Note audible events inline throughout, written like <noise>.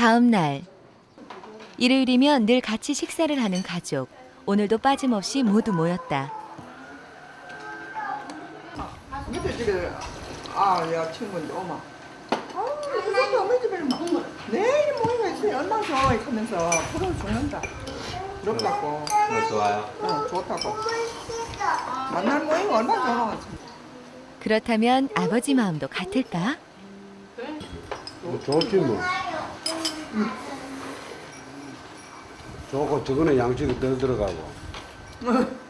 다음 날 일요일이면 늘 같이 식사를 하는 가족. 오늘도 빠짐없이 모두 모였다. 밑에 집에 아야 친구인데 엄마 아 이렇게 어머니 집에 막 내일 모이가 있으니 얼마나 좋아 이러면서 서로 죽는다 부럽다고 어, 좋아요. 어 좋다고 만날 모이가 얼마나 좋아 그렇다면 아버지 마음도 같을까? 뭐 좋지 뭐. 좋고 저거는 양식이 덜 들어가고. <laughs>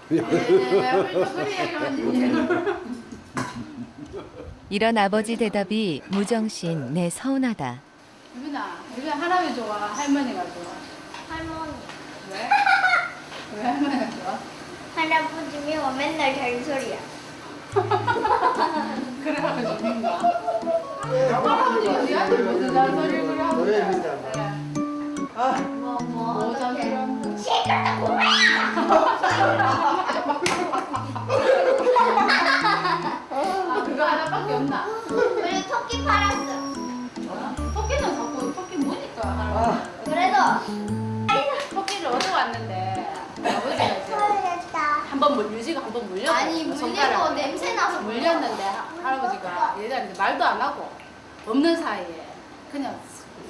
이런 아버지 대답이 무정신 내 서운하다. 유빈아, 유빈아 할아버지 좋아, 할머니가 좋아. 할머니. 왜? <laughs> 왜 할머니가 좋아? 할아버지면 맨날 잔소리야. <laughs> 그래가지고 좋은가? 하고. 뭐, 뭐. 뭐? 아, 없나? 우리 토끼 팔았어. 토끼는 자꾸 토끼 무니까 할아버지. 그래도. 토끼를 얻어 왔는데 아버지가 이제 됐다. 한번 물 유지가 한 번 물려. 아니, 물리고 냄새 나서 물렸는데 할아버지가 얘들한테 말도 안 하고 없는 사이에 그냥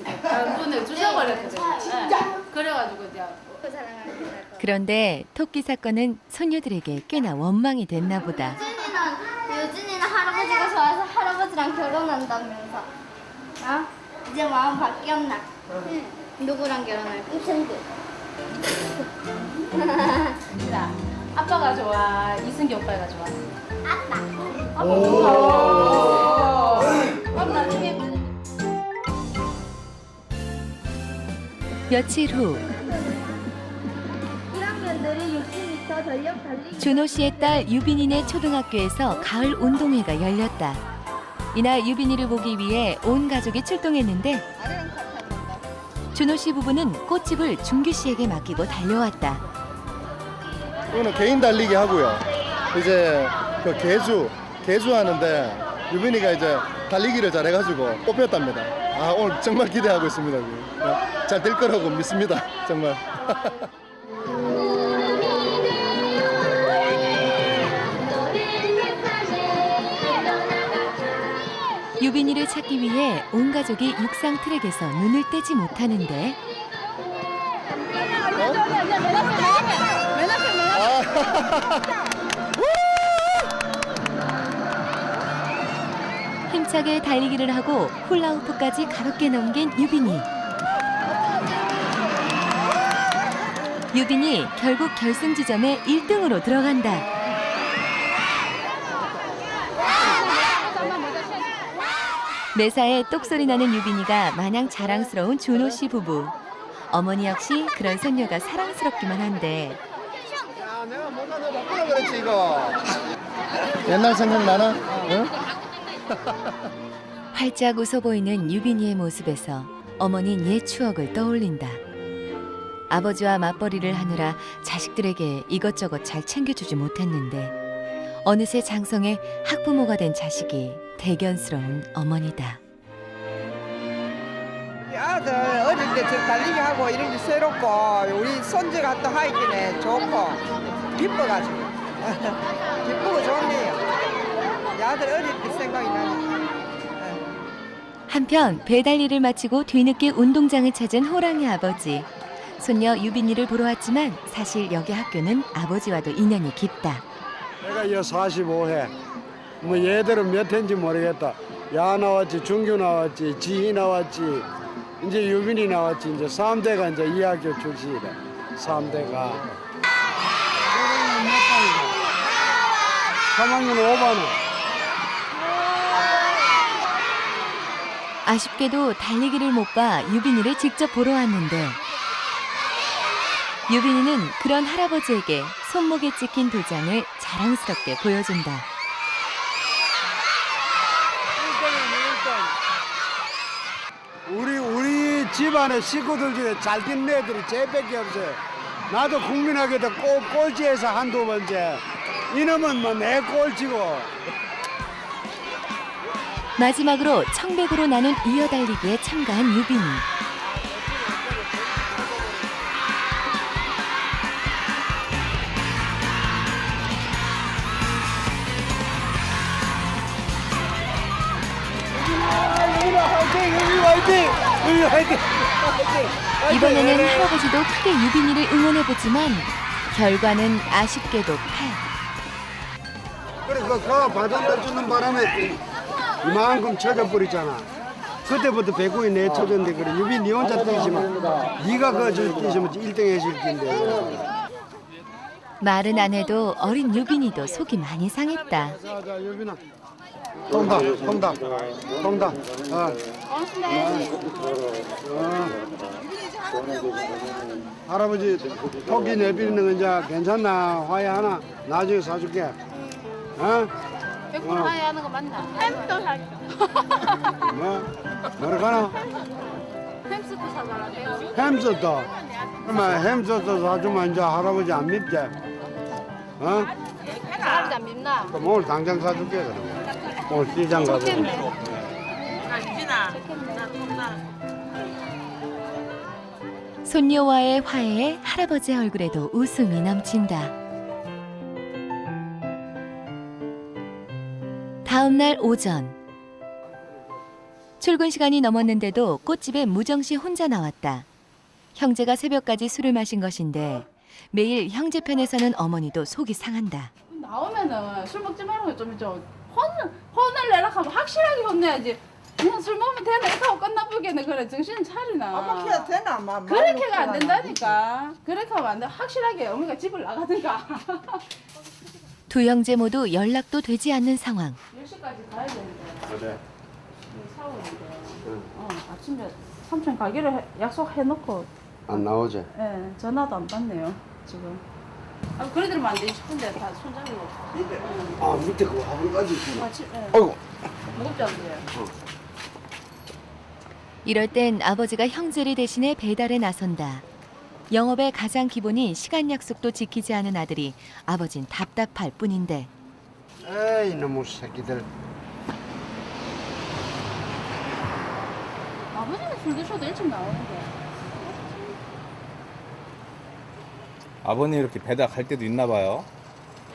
이렇게 다른 분을 주셔버렸거든요. 네. 그래가지고 이제 그. 그런데 토끼 사건은 소녀들에게 꽤나 원망이 됐나 보다. 유진이는 유진이는 할아버지가 좋아서 할아버지랑 결혼한다면서. 어? 이제 마음 바뀌었나? 응. 누구랑 결혼할 거야? 친구. <laughs> 자, 아빠가 좋아, 이승기 오빠가 좋아. 아빠. 아빠 좋아. 그럼 나중에 며칠 후 1학년들이 60m 전력 달리기. 준호 씨의 딸 유빈이네 초등학교에서 가을 운동회가 열렸다. 이날 유빈이를 보기 위해 온 가족이 출동했는데 준호 씨 부부는 꽃집을 준규 씨에게 맡기고 달려왔다. 이거는 개인 달리기 하고요. 이제 그 개주 개주 하는데 유빈이가 이제 달리기를 잘해가지고 뽑혔답니다. 아 오늘 정말 기대하고 있습니다. 잘될 거라고 믿습니다. 정말. <laughs> 유빈이를 찾기 위해 온 가족이 육상 트랙에서 눈을 떼지 못하는데 힘차게 달리기를 하고 훌라후프까지 가볍게 넘긴 유빈이. 유빈이 결국 결승 지점에 1등으로 들어간다. 매사에 똑소리 나는 유빈이가 마냥 자랑스러운 준호 씨 부부. 어머니 역시 그런 손녀가 사랑스럽기만 한데 야 내가 너 바꾸라 그랬지 이거. 옛날 생각 나나? 응? <laughs> 활짝 웃어 보이는 유빈이의 모습에서 어머니는 옛 추억을 떠올린다. 아버지와 맞벌이를 하느라 자식들에게 이것저것 잘 챙겨주지 못했는데 어느새 장성에 학부모가 된 자식이 대견스러운 어머니다. 아들 어릴 때 저 달리기 하고 이런 게 새롭고 우리 손주 가 또 하이kin에 좋고 기뻐가지고 <laughs> 기쁘고 좋네요 아들 어릴 때 생각이 나네 한편 배달 일을 마치고 뒤늦게 운동장을 찾은 호랑이 아버지. 손녀 유빈이를 보러 왔지만 사실 여기 학교는 아버지와도 인연이 깊다. 내가 이 45회. 뭐 얘들은 몇 회인지 모르겠다. 야 나왔지, 중규 나왔지, 지희 나왔지, 이제 유빈이 나왔지. 이제 3대가 이제 이 학교 출신이다. 3대가. 3학년 5반은. 아쉽게도 달리기를 못 봐 유빈이를 직접 보러 왔는데 유빈이는 그런 할아버지에게 손목에 찍힌 도장을 자랑스럽게 보여준다. 우리 우리 집안의 식구들 중에 잘 뛴 애들이 제밖에 없어요. 나도 국민학교도 꼭 꼴찌에서 한두 번째. 이놈은 뭐 내 꼴찌고. 마지막으로 청백으로 나눈 이어달리기에 참가한 유빈이. 이번에는 할아버지도 크게 유빈이를 응원해보지만 결과는 아쉽게도 패. 그래, 그, 그, 받은 주는 바람에 이만큼 쳐져버리잖아. 그때부터 배구에 내 쳐졌는데 그래 유빈 니 혼자 뛰지만 네가 그저 뛰지면 1등 해줄 텐데. 말은 안 해도 어린 유빈이도 속이 많이 상했다. 자 자 유빈아. 통다 통다 통다. 어. 어. 할아버지 토끼 내비는 거 이제 괜찮나 화해 하나 나중에 사줄게. 어? 백분 하야 하는 거 맞나? 햄도 살 뭐? 뭐라 가나? 햄스터 사달라고요? 햄스터. 그러면 햄스터 사주면 이제 할아버지 안 밉지? 어? 할아버지 안 밉나? 그럼 오늘 당장 사줄게 그러면. 오늘 시장 가서. 손녀와의 화해에 할아버지 얼굴에도 웃음이 넘친다. 다음 날 오전. 출근 시간이 넘었는데도 꽃집에 무정 씨 혼자 나왔다. 형제가 새벽까지 술을 마신 것인데 매일 형제 편에서는 어머니도 속이 상한다. 나오면은 술 먹지 말고 좀좀 혼을 혼을 내라 하면 확실하게 혼내야지. 그냥 술 먹으면 되나 이렇게 하고 끝나보겠네 그래 정신 차리나. 아마 해야 되나? 마- 그렇게가 안 된다니까. 그렇게 하면 안 돼. 확실하게 어머니가 집을 나가든가. <laughs> 두 형제 모두 연락도 되지 않는 상황. 10시까지 가야 되는데. 그래. 사오는데. 어, 아침에 삼촌 가기로 해- 약속해놓고 안 나오지? 예, 전화도 안 받네요 지금. 아, 그래들면 안 되지 싶은데 다 손잡이고. 아 밑에 그 화분까지 있구나. 아침, 예. 아이고. 무겁지 않으세요? 이럴 땐 아버지가 형제를 대신해 배달에 나선다. 영업의 가장 기본인 시간 약속도 지키지 않은 아들이 아버진 답답할 뿐인데 에이 너무 새끼들. 아버지는 술 드셔도 일찍 나오는데. 아버님 이렇게 배달 갈 때도 있나 봐요.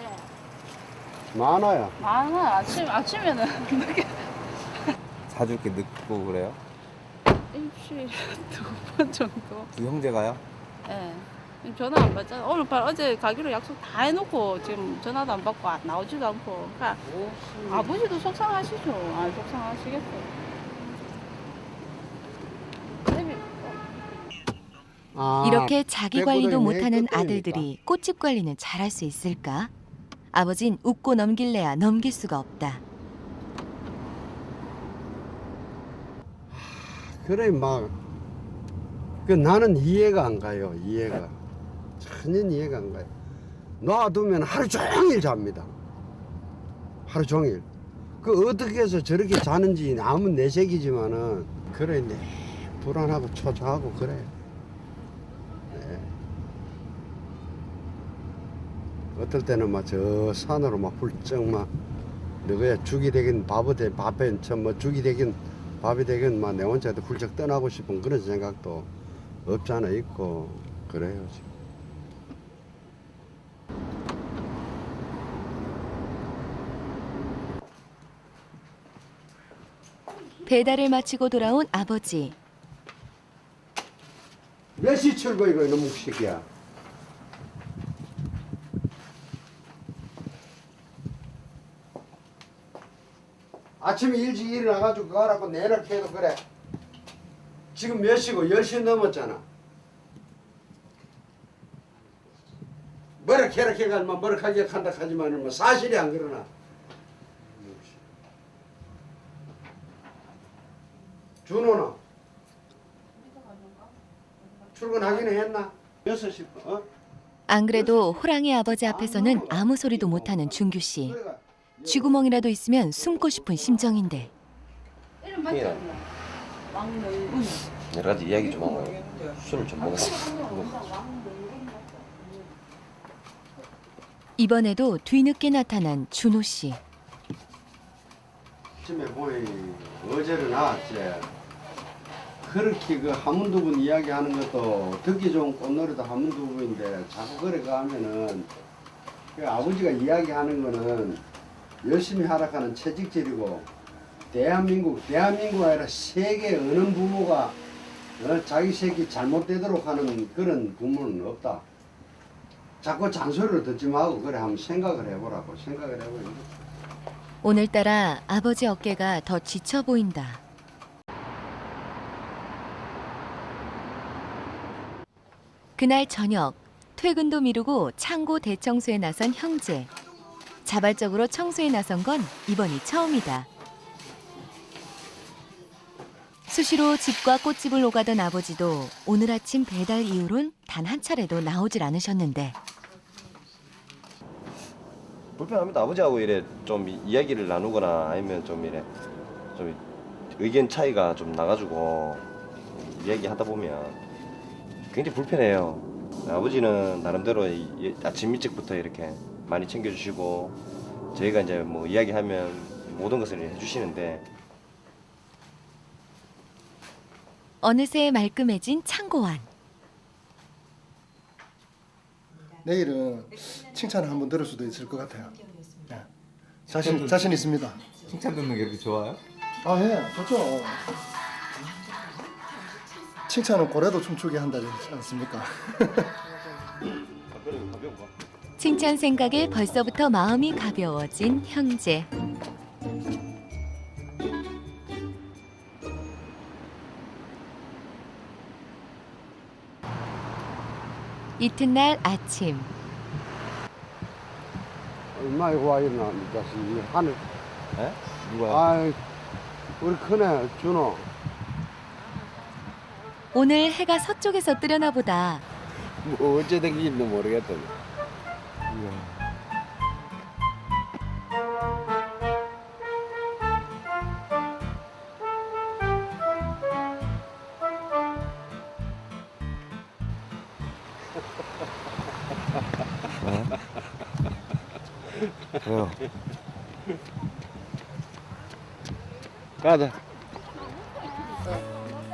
예. 많아요. 많아 아침 아침에는 늦게 <laughs> 자주 이렇게 늦고 그래요. 일주일에 두 번 정도. 두 형제가요? 예. 전화 안 받잖아. 오늘 밤 어제 가기로 약속 다 해놓고 지금 전화도 안 받고 안 나오지도 않고. 그러니까 아버지도 속상하시죠. 아 속상하시겠어요. 쌤이 아, 이렇게 자기 관리도 못하는 아들들이 꽃집 관리는 잘할 수 있을까? 아버진 웃고 넘길래야 넘길 수가 없다. 그래 막. 그 나는 이해가 안 가요. 이해가 전혀 이해가 안 가요. 놔두면 하루 종일 잡니다. 하루 종일. 그 어떻게 해서 저렇게 자는지 아무 내색이지만은 그래 네 불안하고 초조하고 그래. 네. 어떨 때는 막 저 산으로 막 훌쩍 막 너야 죽이 되긴 밥이 되 밥에 저뭐 죽이 되긴 밥이 되긴 막 내 혼자도 훌쩍 떠나고 싶은 그런 생각도 없잖아 있고 그래요 지금. 배달을 마치고 돌아온 아버지. 몇 시 출근 이거 이놈 새끼야. 아침에 일찍 일어나가지고 가라고 내일 캐도 그래. 지금 몇 시고 10시 넘었잖아. 뭐라 캐가 뭐 뭐라 하게 한다 하지만은 뭐 사실이 안 그러나. 준호는 출근하기는 했나? 6시 어? 안 그래도 호랑이 아버지 앞에서는 아무 소리도 못하는 준규 씨. 쥐구멍이라도 있으면 숨고 싶은 심정인데 이름 맞지 않나? 왕노일. 여러 가지 이야기 좀 하고 술을 좀 먹었습니다. <laughs> 이번에도 뒤늦게 나타난 준호 씨. 아침에 보이 어제는 나왔지. 그렇게 그 한문두 분 이야기하는 것도 듣기 좋은 꽃노래도 한문두 분인데 자꾸 그래 가면은 그 아버지가 이야기하는 거는 열심히 하락하는 채직질이고 대한민국 대한민국 아니라 세계 어느 부모가 어, 자기 새끼 잘못되도록 하는 그런 부모는 없다. 자꾸 잔소리를 듣지 말고 그래 한번 생각을 해보라고 생각을 해보라. 오늘따라 아버지 어깨가 더 지쳐 보인다. 그날 저녁 퇴근도 미루고 창고 대청소에 나선 형제. 자발적으로 청소에 나선 건 이번이 처음이다. 수시로 집과 꽃집을 오가던 아버지도 오늘 아침 배달 이후론 단 한 차례도 나오질 않으셨는데 불편합니다. 아버지하고 이래 좀 이- 이야기를 나누거나 아니면 좀 이래 좀 의견 차이가 좀 나가지고 이야기하다 보면 굉장히 불편해요. 아버지는 나름대로 아침 일찍부터 이렇게 많이 챙겨주시고 저희가 이제 뭐 이야기하면 모든 것을 해주시는데 어느새 말끔해진 창고 안. 내일은 칭찬을 한번 들을 수도 있을 것 같아요. 예. 자신 자신 있습니다. 칭찬 듣는 게 이렇게 좋아요? 아 예, 좋죠. 칭찬은 고래도 춤추게 한다지 않습니까? 칭찬 생각에 벌써부터 마음이 가벼워진 형제. 이튿날 아침 얼마 이거 와 있나 이 자식이 하늘. 에? 누가요? 아 우리 큰애 준호. 오늘 해가 서쪽에서 뜨려나 보다. 뭐 어째 된게 있는지 모르겠더니. 왜요? 가자.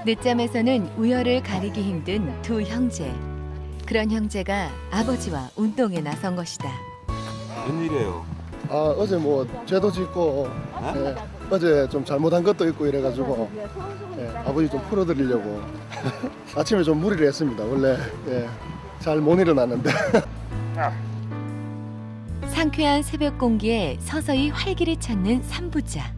늦잠에서는 우열을 가리기 힘든 두 형제. 그런 형제가 아버지와 운동에 나선 것이다. 웬일이에요? 아 어제 뭐 죄도 짓고 예, 어제 좀 잘못한 것도 있고 이래가지고 예, 아버지 좀 풀어드리려고 <laughs> 아침에 좀 무리를 했습니다. 원래 예, 잘 못 일어났는데 상쾌한 새벽 공기에 서서히 활기를 찾는 삼부자.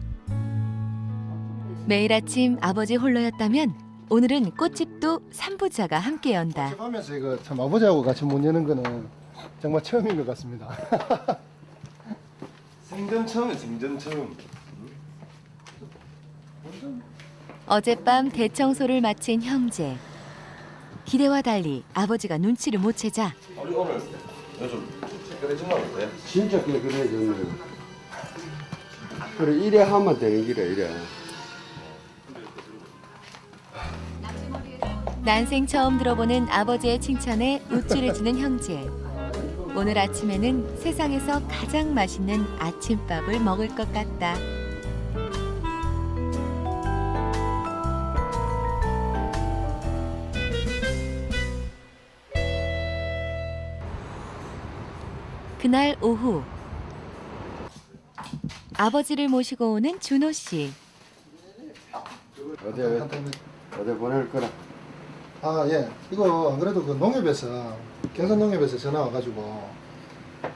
매일 아침 아버지 홀로였다면 오늘은 꽃집도 삼부자가 함께 연다. 하면서 이거 참 아버지하고 같이 못 여는 거는 정말 처음인 것 같습니다. 생전 처음이에요. 생전 처음. 어젯밤 대청소를 마친 형제. 기대와 달리 아버지가 눈치를 못 채자 아버지 오늘 요즘 색깔이 정말 어때요? 진짜 깨끗해졌네. 그래 이래 하면 되는 기래 이래. 난생 처음 들어보는 아버지의 칭찬에 우쭐해지는 형제. 오늘 아침에는 세상에서 가장 맛있는 아침밥을 먹을 것 같다. 그날 오후 아버지를 모시고 오는 준호 씨. 어디 어디 보낼 거라. 아 예, 이거 안 그래도 그 농협에서 경산 농협에서 전화 와가지고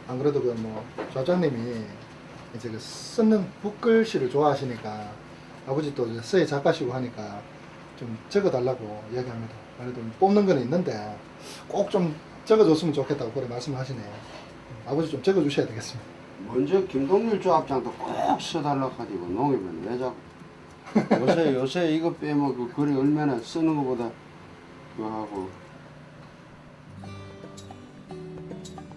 안 그래도 그뭐 조장님이 이제 그 쓰는 붓글씨를 좋아하시니까 아버지 또 서예 작가시고 하니까 좀 적어달라고 이야기합니다. 그래도 뽑는 건 있는데 꼭 좀 적어줬으면 좋겠다고 그래 말씀하시네요. 아버지 좀 적어주셔야 되겠습니다. 먼저 김동률 조합장도 꼭 써달라고 하지고 농협은 왜 자꾸 요새 <laughs> 요새 이거 빼면 그 글이 얼마나 쓰는 것보다 그거 하고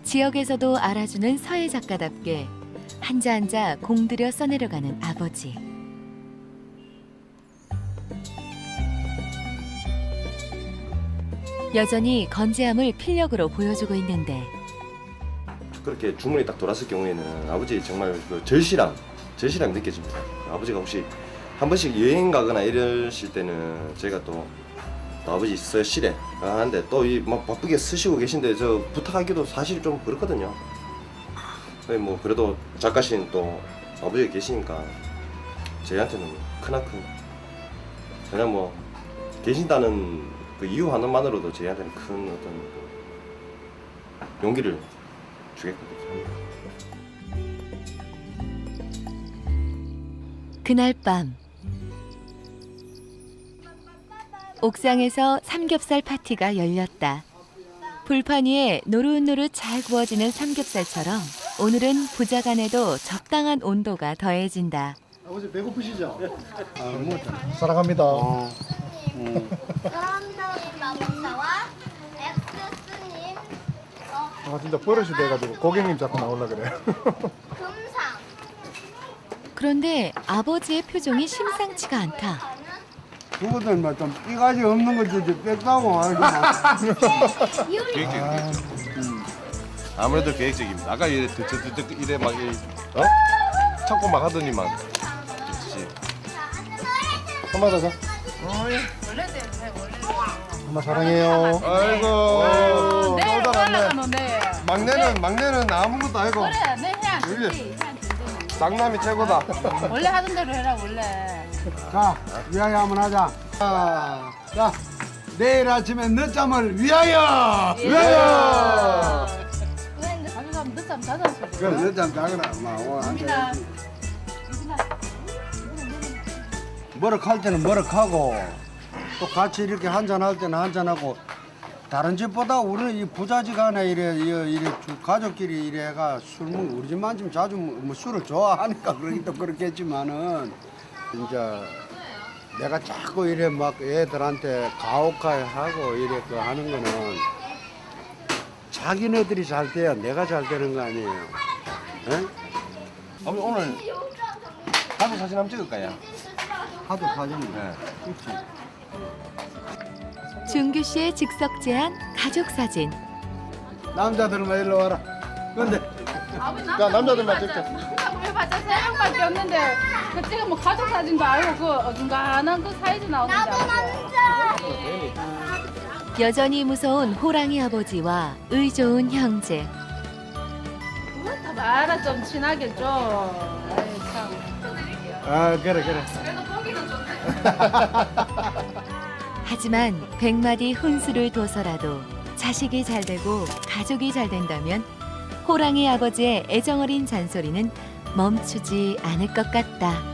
지역에서도 알아주는 서예 작가답게 한자 한자 공들여 써내려가는 아버지. 여전히 건재함을 필력으로 보여주고 있는데 그렇게 주문이 딱 돌았을 경우에는 아버지 정말 그 절실함, 절실함이 느껴집니다. 아버지가 혹시 한 번씩 여행 가거나 이러실 때는 제가 또, 또 아버지 있어요 실에 하는데 또 이 막 바쁘게 쓰시고 계신데 저 부탁하기도 사실 좀 그렇거든요. 근데 뭐 그래도 작가신 또 아버지가 계시니까 저희한테는 크나큰 그냥 뭐 계신다는 그 이유 하나만으로도 저희한테는 큰 어떤 그 용기를 주겠거든요. 그날 밤 옥상에서 삼겹살 파티가 열렸다. 불판 위에 노릇노릇 잘 구워지는 삼겹살처럼 오늘은 부자간에도 적당한 온도가 더해진다. 아버지 배고프시죠? 아, 뭐, 사랑합니다. 어, 어, 아 진짜 버릇이 돼가지고 고객님 자꾸 나올라 그래. 금상 그런데 아버지의 표정이 심상치가 않다. 그거들 뭐좀 삐가지 없는 거지 뺐다고 알지 아무래도 계획적입니다. 아까 이래 드득드득 이래 막 이- 어? 찾고 막 하더니만. 엄마 자자. 엄마 사랑해요. 아이고 네. 올라가노, 네. 막내는 막내는 아무것도 아니고 그래, 내 해안. 되지. 해안 되지. 쌍남이 최고다. 원래 하던 대로 해라, 원래. 자 위하여 한번 하자 자, 자 내일 아침에 늦잠을 위하여 위하여 자주 가면 늦잠 자자 소리. 그래 늦잠 자거라 마 오늘 안 돼. 머럭할 때는 머럭하고 또 같이 이렇게 한잔 할 때는 한잔 하고 다른 집보다 우리는 이 부자지간에 이래 이래, 이래 주- 가족끼리 이래가 술 먹, 우리 집만 좀 자주 뭐, 뭐 술을 좋아하니까 <laughs> 그러긴 또 그렇겠지만은 진짜 내가 자꾸 이래 막 애들한테 가혹하고 이래 그 하는 거는 자기네들이 잘 돼야 내가 잘 되는 거 아니에요. 에? 아버지 오늘 가족 사진 한번 찍을까요? 하도 사진이. 네. 준규 씨의 즉석 제안 가족 사진. 남자들만 일로 와라. 근데 자 남자들만 찍자. 해봤자 세 명밖에 없는데 그 지금 뭐 가족 사진도 아니고 그 어중간한 그 사이즈 나오는 줄 알고. 여전히 무서운 호랑이 아버지와 의좋은 형제. 다 말아 좀 친하게 좀. 아이 참. 아 그래 그래. <laughs> 하지만 백마디 혼수를 둬서라도 자식이 잘 되고 가족이 잘 된다면 호랑이 아버지의 애정어린 잔소리는 멈추지 않을 것 같다.